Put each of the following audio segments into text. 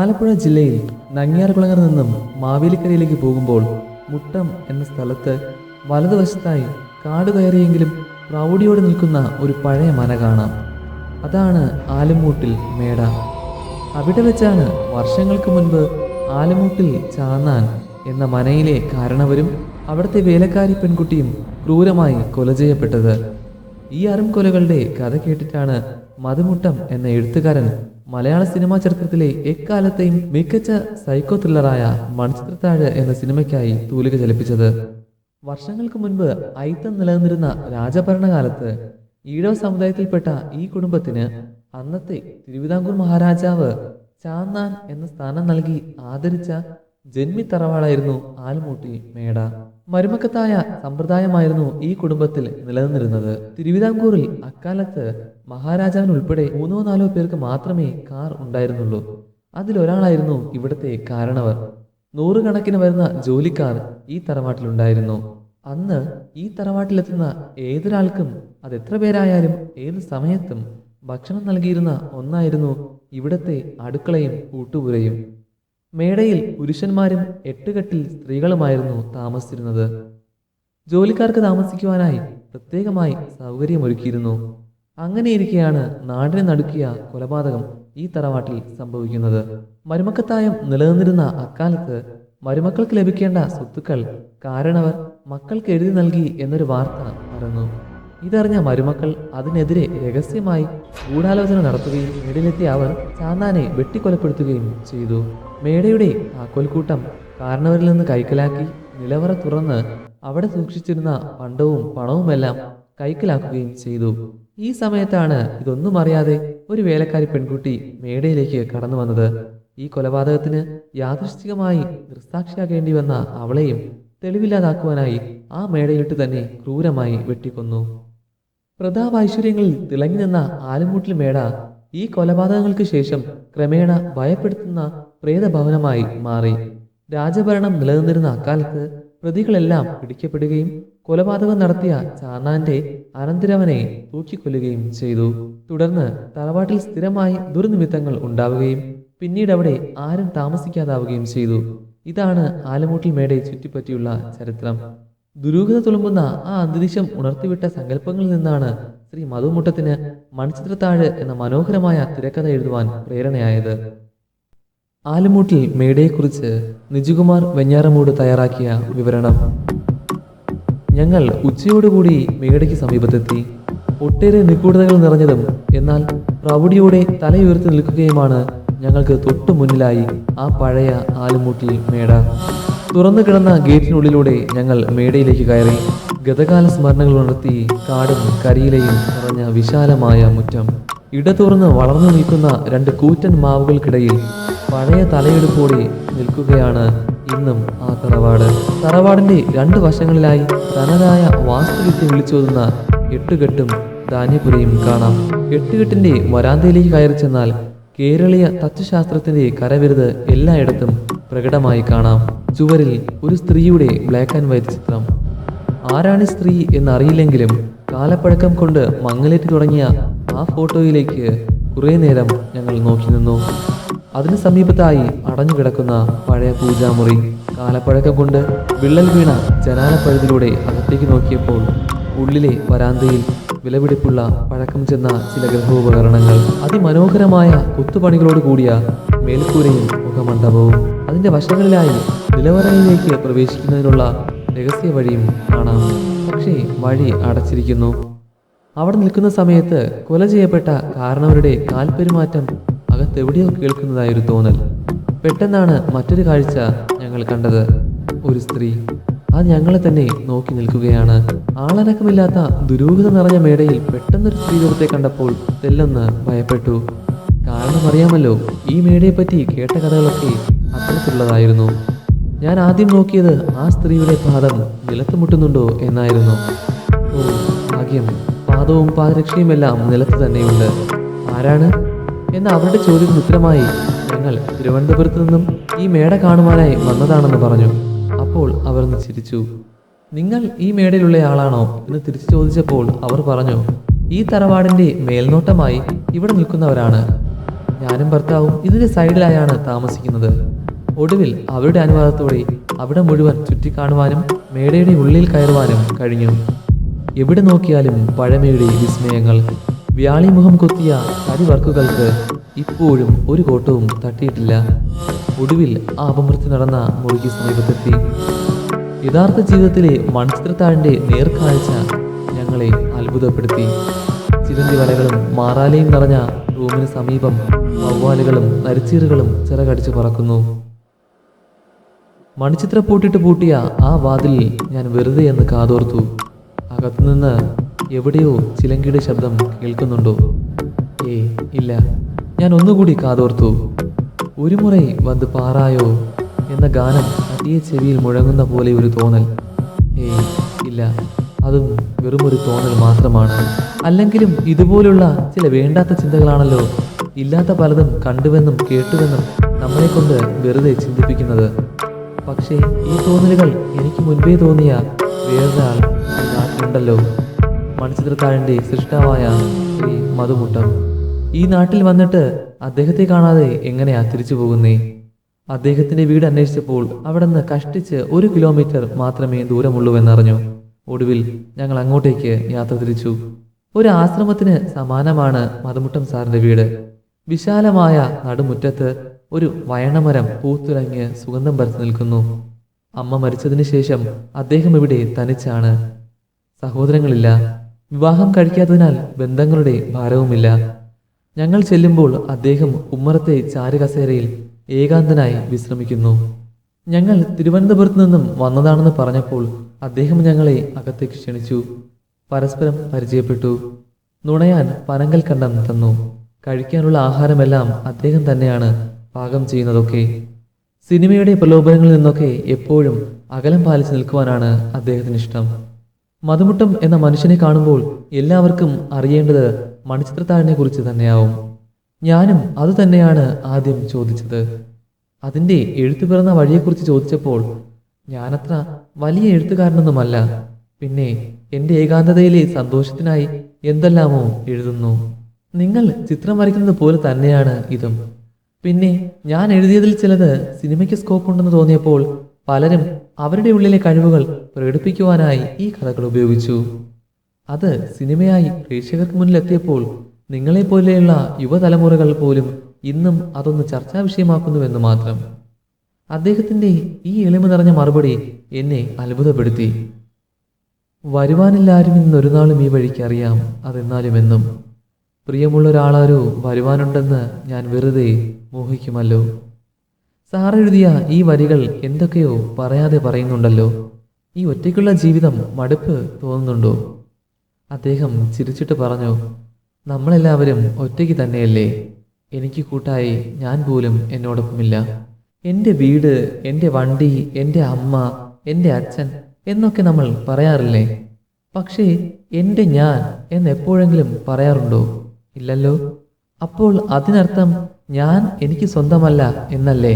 ആലപ്പുഴ ജില്ലയിൽ നങ്ങിയാർകുളങ്ങർ നിന്നും മാവേലിക്കരയിലേക്ക് പോകുമ്പോൾ മുട്ടം എന്ന സ്ഥലത്ത് വലതുവശത്തായി കാട് കയറിയെങ്കിലും പ്രൗഢിയോടെ നിൽക്കുന്ന ഒരു പഴയ മന കാണാം. അതാണ് ആലുമൂട്ടിൽ മേട. അവിടെ വെച്ചാണ് വർഷങ്ങൾക്ക് മുൻപ് ആലുമൂട്ടിൽ ചാന്നാൻ എന്ന മനയിലെ കാരണവരും അവിടുത്തെ വേലക്കാരി പെൺകുട്ടിയും ക്രൂരമായി കൊല ചെയ്യപ്പെട്ടത്. ഈ അറുംകൊലകളുടെ കഥ കേട്ടിട്ടാണ് മധുമുട്ടം എന്ന എഴുത്തുകാരൻ മലയാള സിനിമാ ചരിത്രത്തിലെ എക്കാലത്തെയും മികച്ച സൈക്കോ ത്രില്ലറായ മൺചിത്രത്താഴ് എന്ന സിനിമയ്ക്കായി തൂലിക ചലിപ്പിച്ചത്. വർഷങ്ങൾക്ക് മുൻപ് ഐത്തം നിലനിന്നിരുന്ന രാജഭരണകാലത്ത് ഈഴവ സമുദായത്തിൽപ്പെട്ട ഈ കുടുംബത്തിന് അന്നത്തെ തിരുവിതാംകൂർ മഹാരാജാവ് ചാന്നാൻ എന്ന സ്ഥാനം നൽകി ആദരിച്ച ജന്മി തറവാടായിരുന്നു ആൽമൂട്ടി മേട. മരുമക്കത്തായ സമ്പ്രദായമായിരുന്നു ഈ കുടുംബത്തിൽ നിലനിന്നിരുന്നത്. തിരുവിതാംകൂറിൽ അക്കാലത്ത് മഹാരാജാവിനുൾപ്പെടെ മൂന്നോ നാലോ പേർക്ക് മാത്രമേ കാർ ഉണ്ടായിരുന്നുള്ളൂ. അതിലൊരാളായിരുന്നു ഇവിടുത്തെ കാരണവർ. നൂറുകണക്കിന് വരുന്ന ജോലിക്കാർ ഈ തറവാട്ടിലുണ്ടായിരുന്നു. അന്ന് ഈ തറവാട്ടിലെത്തുന്ന ഏതൊരാൾക്കും അത് എത്ര പേരായാലും ഏത് സമയത്തും ഭക്ഷണം നൽകിയിരുന്ന ഒന്നായിരുന്നു ഇവിടത്തെ അടുക്കളയും ഊട്ടുപുരയും മേടയിൽ പുരുഷന്മാരും എട്ടുകെട്ടിൽ സ്ത്രീകളുമായിരുന്നു താമസിച്ചിരുന്നത്. ജോലിക്കാർക്ക് താമസിക്കുവാനായി പ്രത്യേകമായി സൗകര്യമൊരുക്കിയിരുന്നു. അങ്ങനെയിരിക്കെയാണ് നാടിനെ നടുക്കിയ കൊലപാതകം ഈ തറവാട്ടിൽ സംഭവിക്കുന്നത്. മരുമക്കത്തായം നിലനിന്നിരുന്ന അക്കാലത്ത് മരുമക്കൾക്ക് ലഭിക്കേണ്ട സ്വത്തുക്കൾ കാരണവർ മക്കൾക്ക് എഴുതി നൽകി എന്നൊരു വാർത്ത പരന്നു. ഇതറിഞ്ഞ മരുമക്കൾ അതിനെതിരെ രഹസ്യമായി ഗൂഢാലോചന നടത്തുകയും മേടിലെത്തിയ അവർ ചാന്നാനെ വെട്ടിക്കൊലപ്പെടുത്തുകയും ചെയ്തു. മേടയുടെ താക്കോൽക്കൂട്ടം കാരണവരിൽ നിന്ന് കൈക്കലാക്കി നിലവറ തുറന്ന് അവിടെ സൂക്ഷിച്ചിരുന്ന പണ്ടവും പണവുമെല്ലാം കൈക്കലാക്കുകയും ചെയ്തു. ഈ സമയത്താണ് ഇതൊന്നും അറിയാതെ ഒരു വേലക്കാരി പെൺകുട്ടി മേടയിലേക്ക് കടന്നു വന്നത്. ഈ കൊലപാതകത്തിന് യാദൃശ്ചികമായി ദൃസാക്ഷിയാകേണ്ടി വന്ന അവളെയും തെളിവില്ലാതാക്കുവാനായി ആ മേടയിട്ട് തന്നെ ക്രൂരമായി വെട്ടിക്കൊന്നു. പ്രതാപൈശ്വര്യങ്ങളിൽ തിളങ്ങി നിന്ന ആലുമൂട്ടിൽ മേട ഈ കൊലപാതകങ്ങൾക്ക് ശേഷം ക്രമേണ ഭയപ്പെടുത്തുന്ന പ്രേതഭവനമായി മാറി. രാജഭരണം നിലനിന്നിരുന്ന അക്കാലത്ത് പ്രതികളെല്ലാം പിടിക്കപ്പെടുകയും കൊലപാതകം നടത്തിയ ചാന്നാന്റെ അനന്തരവനെ തൂക്കിക്കൊല്ലുകയും ചെയ്തു. തുടർന്ന് തറവാട്ടിൽ സ്ഥിരമായി ദുർനിമിത്തങ്ങൾ ഉണ്ടാവുകയും പിന്നീട് അവിടെ ആരും താമസിക്കാതാവുകയും ചെയ്തു. ഇതാണ് ആലമൂട്ടിൽ മേടയെ ചുറ്റിപ്പറ്റിയുള്ള ചരിത്രം. ദുരൂഹത തുളുമ്പുന്ന ആ അന്തരീക്ഷം ഉണർത്തിവിട്ട സങ്കല്പങ്ങളിൽ നിന്നാണ് ശ്രീ മധുമുട്ടത്തിന് മൺചിത്രത്താഴ് എന്ന മനോഹരമായ തിരക്കഥ എഴുതുവാൻ പ്രേരണയായത്. ആലുമൂട്ടിൽ മേടയെക്കുറിച്ച് നിജുകുമാർ വെഞ്ഞാറമൂട് തയ്യാറാക്കിയ വിവരണം. ഞങ്ങൾ ഉച്ചയോടുകൂടി മേടയ്ക്ക് സമീപത്തെത്തി. ഒട്ടേറെ നിഗൂഢതകൾ നിറഞ്ഞതും എന്നാൽ പ്രൗഢിയോടെ തലയുയർത്തി നിൽക്കുകയുമാണ് ഞങ്ങൾക്ക് തൊട്ടു മുന്നിലായി ആ പഴയ ആലുമൂട്ടിൽ മേട. തുറന്നു കിടന്ന ഗേറ്റിനുള്ളിലൂടെ ഞങ്ങൾ മേടയിലേക്ക് കയറി ഗതകാല സ്മരണകൾ ഉണർത്തി കാടും കരിയിലയും നിറഞ്ഞ വിശാലമായ മുറ്റം. ഇടതുറന്ന് വളർന്നു നിൽക്കുന്ന രണ്ട് കൂറ്റൻ മാവുകൾക്കിടയിൽ പഴയ തലയെടുപ്പോടെ നിൽക്കുകയാണ് ഇന്നും ആ തറവാട്. തറവാടിന്റെ രണ്ട് വശങ്ങളിലായി തനതായ വാസ്തുവിദ്യ വിളിച്ചോതുന്ന എട്ടുകെട്ടും ധാന്യപുരയും കാണാം. എട്ടുകെട്ടിന്റെ വരാന്തയിലേക്ക് കയറി ചെന്നാൽ കേരളീയ തത്വശാസ്ത്രത്തിന്റെ കരവിരുത് എല്ലായിടത്തും പ്രകടമായി കാണാം. ചുവരിൽ ഒരു സ്ത്രീയുടെ ബ്ലാക്ക് ആൻഡ് വൈറ്റ് ചിത്രം. ആരാണ് സ്ത്രീ എന്നറിയില്ലെങ്കിലും കാലപ്പഴക്കം കൊണ്ട് മങ്ങലേറ്റ് തുടങ്ങിയ ആ ഫോട്ടോയിലേക്ക് കുറേ നേരം ഞങ്ങൾ നോക്കി നിന്നു. അതിന് സമീപത്തായി അടഞ്ഞു കിടക്കുന്ന പഴയ പൂജാമുറി. കാലപ്പഴക്കം കൊണ്ട് വിള്ളൽ വീണ ജനാലപ്പഴുതിലൂടെ അകത്തേക്ക് നോക്കിയപ്പോൾ ഉള്ളിലെ വരാന്തയിൽ വിലപിടിപ്പുള്ള പഴക്കം ചെന്ന ചില ഗൃഹോപകരണങ്ങൾ അതിമനോഹരമായ കൊത്തുപണികളോട് കൂടിയ മേൽക്കൂരയും മുഖമണ്ഡപവും അതിന്റെ വശങ്ങളിലായി നിലവറയിലേക്ക് പ്രവേശിക്കുന്നതിനുള്ള രഹസ്യ വഴിയും കാണാം. പക്ഷേ വഴി അടച്ചിരിക്കുന്നു. അവിടെ നിൽക്കുന്ന സമയത്ത് കൊല ചെയ്യപ്പെട്ട കാരണവരുടെ കാൽപ്പെരുമാറ്റം അകത്തെവിടെയോ കേൾക്കുന്നതായൊരു തോന്നൽ. പെട്ടെന്നാണ് മറ്റൊരു കാഴ്ച ഞങ്ങൾ കണ്ടത്. ഒരു സ്ത്രീ. അത് ഞങ്ങളെ തന്നെ നോക്കി നിൽക്കുകയാണ്. ആളനക്കമില്ലാത്ത ദുരൂഹത നിറഞ്ഞ മേടയിൽ പെട്ടെന്നൊരു സ്ത്രീ രൂപത്തെ കണ്ടപ്പോൾ തെല്ലെന്ന് ഭയപ്പെട്ടു. കാരണം അറിയാമല്ലോ ഈ മേടയെ പറ്റി കേട്ട കഥകളൊക്കെ അത്തരത്തിലുള്ളതായിരുന്നു. ഞാൻ ആദ്യം നോക്കിയത് ആ സ്ത്രീയുടെ പാദം നിലത്ത് മുട്ടുന്നുണ്ടോ എന്നായിരുന്നു. ഓ ഭാഗ്യം. പാദവും പാദരക്ഷയുമെല്ലാം നിലത്ത് തന്നെയുണ്ട്. ആരാണ്? എന്ന് അവരുടെ ചോദ്യത്തിന് ഉത്തരമായി ഞങ്ങൾ തിരുവനന്തപുരത്ത് നിന്നും ഈ മേട കാണുവാനായി വന്നതാണെന്ന് പറഞ്ഞു. അപ്പോൾ അവർ ചിരിച്ചു. നിങ്ങൾ ഈ മേടയിലുള്ള ആളാണോ? എന്ന് തിരിച്ചു ചോദിച്ചപ്പോൾ അവർ പറഞ്ഞു ഈ തറവാടിന്റെ മേൽനോട്ടമായി ഇവിടെ നിൽക്കുന്നവരാണ്. ഞാനും ഭർത്താവും ഇതിന്റെ സൈഡിലായാണ് താമസിക്കുന്നത്. ഒടുവിൽ അവരുടെ അനുവാദത്തോടെ അവിടെ മുഴുവൻ ചുറ്റിക്കാണുവാനും മേടയുടെ ഉള്ളിൽ കയറുവാനും കഴിഞ്ഞു. എവിടെ നോക്കിയാലും പഴമയുടെ വിസ്മയങ്ങൾ. വ്യാളിമുഖം കൊത്തിയ കരിവർക്കുകൾക്ക് ഇപ്പോഴും ഒരു കോട്ടവും തട്ടിയിട്ടില്ല. ഒടുവിൽ ആ അപമൃത്തി നടന്ന മുറിക്ക് സമീപത്തെത്തി. യഥാർത്ഥ ജീവിതത്തിലെ മൺചിത്രത്താഴിന്റെ നേർക്കാഴ്ച ഞങ്ങളെ അത്ഭുതപ്പെടുത്തി. ചിരന്തി വലകളും മാറാലയും നിറഞ്ഞ റൂമിന് സമീപം വവ്വാലുകളും നരിച്ചീറുകളും ചിറകടിച്ചു പറക്കുന്നു. മണിച്ചിത്ര പൂട്ടിട്ട് പൂട്ടിയ ആ വാതിൽ ഞാൻ വെറുതെ എന്ന് കാതോർത്തു. അകത്തുനിന്ന് എവിടെയോ ചിലങ്കിയുടെ ശബ്ദം കേൾക്കുന്നുണ്ടോ? ഏ ഇല്ല. ഞാൻ ഒന്നുകൂടി കാതോർത്തു. ഒരു മുறை വന്ന് പാറായോ എന്ന ഗാനം അതിയെ ചെവിയിൽ മുഴങ്ങുന്ന പോലെ ഒരു തോന്നൽ. ഏയ് ഇല്ല. അതും വെറുമൊരു തോന്നൽ മാത്രമാണ്. അല്ലെങ്കിലും ഇതുപോലുള്ള ചില വേണ്ടാത്ത ചിന്തകളാണല്ലോ ഇല്ലാത്ത പലതും കണ്ടുവെന്നും കേട്ടുവെന്നും നമ്മളെക്കൊണ്ട് വെറുതെ ചിന്തിപ്പിക്കുന്നത്. പക്ഷേ ഈ തോന്നലുകൾ എനിക്ക് മുൻപേ തോന്നിയ വേറൊരാൾ നാട്ടിലുണ്ടല്ലോ മണിച്ചിത്രത്താഴിന്റെ സൃഷ്ടാവായ ഈ മധുമുട്ടം. ഈ നാട്ടിൽ വന്നിട്ട് അദ്ദേഹത്തെ കാണാതെ എങ്ങനെയാ തിരിച്ചു പോകുന്നേ? അദ്ദേഹത്തിന്റെ വീട് അന്വേഷിച്ചപ്പോൾ അവിടെ നിന്ന് കഷ്ടിച്ച് ഒരു കിലോമീറ്റർ മാത്രമേ ദൂരമുള്ളൂവെന്നറിഞ്ഞു ഒടുവിൽ ഞങ്ങൾ അങ്ങോട്ടേക്ക് യാത്ര തിരിച്ചു. ഒരു ആശ്രമത്തിന് സമാനമാണ് മതമുട്ടം സാറിന്റെ വീട്. വിശാലമായ നടുമുറ്റത്ത് ഒരു വയണമരം പൂത്തുലഞ്ഞ് സുഗന്ധം പരത്തി നിൽക്കുന്നു. അമ്മ മരിച്ചതിന് ശേഷം അദ്ദേഹം ഇവിടെ തനിച്ചാണ്. സഹോദരങ്ങളില്ല. വിവാഹം കഴിക്കാത്തതിനാൽ ബന്ധങ്ങളുടെ ഭാരവുമില്ല. ഞങ്ങൾ ചെല്ലുമ്പോൾ അദ്ദേഹം ഉമ്മറത്തെ ചാരുകസേരയിൽ ഏകാന്തനായി വിശ്രമിക്കുന്നു. ഞങ്ങൾ തിരുവനന്തപുരത്ത് നിന്നും വന്നതാണെന്ന് പറഞ്ഞപ്പോൾ അദ്ദേഹം ഞങ്ങളെ അകത്തേക്ക് ക്ഷണിച്ചു. പരസ്പരം പരിചയപ്പെട്ടു. നുണയാൻ പനങ്കൽ കണ്ടം തന്നു. കഴിക്കാനുള്ള ആഹാരമെല്ലാം അദ്ദേഹം തന്നെയാണ് പാകം ചെയ്യുന്നതൊക്കെ. സിനിമയുടെ പ്രലോഭനങ്ങളിൽ നിന്നൊക്കെ എപ്പോഴും അകലം പാലിച്ചു നിൽക്കുവാനാണ് അദ്ദേഹത്തിന് ഇഷ്ടം. മധുമുട്ടം എന്ന മനുഷ്യനെ കാണുമ്പോൾ എല്ലാവർക്കും അറിയേണ്ടത് മണിച്ചിത്രത്താഴിനെ കുറിച്ച് തന്നെയാവും. ഞാനും അത് തന്നെയാണ് ആദ്യം ചോദിച്ചത്. അതിന്റെ എഴുത്തു പിറന്ന വഴിയെക്കുറിച്ച് ചോദിച്ചപ്പോൾ ഞാനത്ര വലിയ എഴുത്തുകാരനൊന്നുമല്ല. പിന്നെ എന്റെ ഏകാന്തതയിലെ സന്തോഷത്തിനായി എന്തെല്ലാമോ എഴുതുന്നു. നിങ്ങൾ ചിത്രം വരയ്ക്കുന്നത് പോലെ തന്നെയാണ് ഇതും. പിന്നെ ഞാൻ എഴുതിയതിൽ ചിലത് സിനിമയ്ക്ക് സ്കോപ്പ് ഉണ്ടെന്ന് തോന്നിയപ്പോൾ പലരും അവരുടെ ഉള്ളിലെ കഴിവുകൾ പ്രകടിപ്പിക്കുവാനായി ഈ കഥകൾ ഉപയോഗിച്ചു. അത് സിനിമയായി പ്രേക്ഷകർക്ക് മുന്നിലെത്തിയപ്പോൾ നിങ്ങളെപ്പോലെയുള്ള യുവതലമുറകൾ പോലും ഇന്നും അതൊന്ന് ചർച്ചാ വിഷയമാക്കുന്നുവെന്ന് മാത്രം. അദ്ദേഹത്തിന്റെ ഈ എളിമ നിറഞ്ഞ മറുപടി എന്നെ അത്ഭുതപ്പെടുത്തി. വരുവാനില്ലാരും ഇന്നൊരു നാളും ഈ വഴിക്ക് അറിയാം അതെന്നാലും എന്നും പ്രിയമുള്ള ഒരാളാരോ വരുവാനുണ്ടെന്ന് ഞാൻ വെറുതെ മോഹിക്കുമല്ലോ. സാർ എഴുതിയ ഈ വരികൾ എന്തൊക്കെയോ പറയാതെ പറയുന്നുണ്ടല്ലോ. ഈ ഒറ്റയ്ക്കുള്ള ജീവിതം മടുപ്പ് തോന്നുന്നുണ്ടോ? അദ്ദേഹം ചിരിച്ചിട്ട് പറഞ്ഞു നമ്മളെല്ലാവരും ഒറ്റയ്ക്ക് തന്നെയല്ലേ? എനിക്ക് കൂട്ടായി ഞാൻ പോലും എന്നോടൊപ്പമില്ല. എന്റെ വീട് എന്റെ വണ്ടി എന്റെ അമ്മ എന്റെ അച്ഛൻ എന്നൊക്കെ നമ്മൾ പറയാറില്ലേ? പക്ഷേ എന്റെ ഞാൻ എന്ന് എപ്പോഴെങ്കിലും പറയാറുണ്ടോ? ഇല്ലല്ലോ. അപ്പോൾ അതിനർത്ഥം ഞാൻ എനിക്ക് സ്വന്തമല്ല എന്നല്ലേ?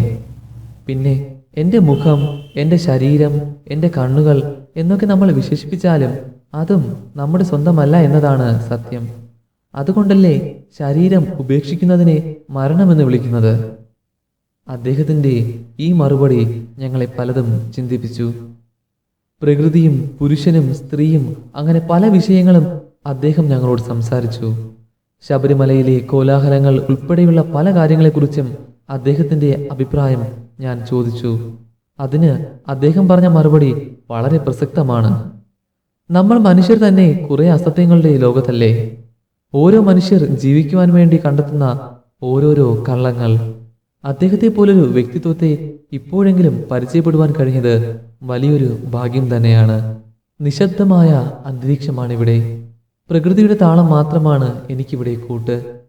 പിന്നെ എന്റെ മുഖം എന്റെ ശരീരം എന്റെ കണ്ണുകൾ എന്നൊക്കെ നമ്മൾ വിശേഷിപ്പിച്ചാലും അതും നമ്മുടെ സ്വന്തമല്ല എന്നതാണ് സത്യം. അതുകൊണ്ടല്ലേ ശരീരം ഉപേക്ഷിക്കുന്നതിനെ മരണമെന്ന് വിളിക്കുന്നത്? അദ്ദേഹത്തിന്റെ ഈ മറുപടി ഞങ്ങളെ പലതും ചിന്തിപ്പിച്ചു. പ്രകൃതിയും പുരുഷനും സ്ത്രീയും അങ്ങനെ പല വിഷയങ്ങളും അദ്ദേഹം ഞങ്ങളോട് സംസാരിച്ചു. ശബരിമലയിലെ കോലാഹലങ്ങൾ ഉൾപ്പെടെയുള്ള പല കാര്യങ്ങളെക്കുറിച്ചും അദ്ദേഹത്തിന്റെ അഭിപ്രായം ഞാൻ ചോദിച്ചു. അതിന് അദ്ദേഹം പറഞ്ഞ മറുപടി വളരെ പ്രസക്തമാണ്. നമ്മൾ മനുഷ്യർ തന്നെ കുറെ അസത്യങ്ങളുടെ ലോകത്തല്ലേ? ഓരോ മനുഷ്യർ ജീവിക്കുവാൻ വേണ്ടി കണ്ടെത്തുന്ന ഓരോരോ കള്ളങ്ങൾ. അദ്ദേഹത്തെ പോലൊരു വ്യക്തിത്വത്തെ ഇപ്പോഴെങ്കിലും പരിചയപ്പെടുവാൻ കഴിഞ്ഞത് വലിയൊരു ഭാഗ്യം തന്നെയാണ്. നിശബ്ദമായ അന്തരീക്ഷമാണിവിടെ. പ്രകൃതിയുടെ താളം മാത്രമാണ് എനിക്കിവിടെ കൂട്ട്.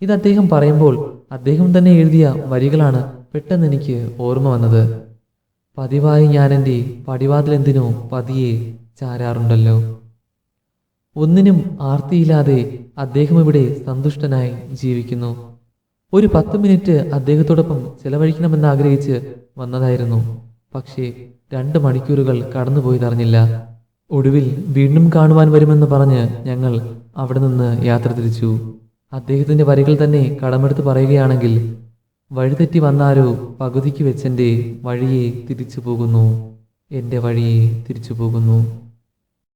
ഇത് അദ്ദേഹം പറയുമ്പോൾ അദ്ദേഹം തന്നെ എഴുതിയ വരികളാണ് പെട്ടെന്ന് എനിക്ക് ഓർമ്മ വന്നത്. പതിവായി ഞാൻ എന്റെ പടിവാതിലെന്തിനോ പതിയെ ചാരാറുണ്ടല്ലോ. ഒന്നിനും ആർത്തിയില്ലാതെ അദ്ദേഹം ഇവിടെ സന്തുഷ്ടനായി ജീവിക്കുന്നു. ഒരു പത്ത് മിനിറ്റ് അദ്ദേഹത്തോടൊപ്പം ചെലവഴിക്കണമെന്ന് ആഗ്രഹിച്ച് വന്നതായിരുന്നു. പക്ഷേ രണ്ട് മണിക്കൂറുകൾ കടന്നുപോയതറിഞ്ഞില്ല ഒടുവിൽ വീണ്ടും കാണുവാൻ വരുമെന്ന് പറഞ്ഞ് ഞങ്ങൾ അവിടെ നിന്ന് യാത്ര തിരിച്ചു. അദ്ദേഹത്തിന്റെ വരികൾ തന്നെ കടമെടുത്ത് പറയുകയാണെങ്കിൽ വഴിതെറ്റി വന്നാരോ പകുതിക്ക് വെച്ചെന്റെ വഴിയെ തിരിച്ചു പോകുന്നു. എന്റെ വഴിയെ തിരിച്ചു പോകുന്നു.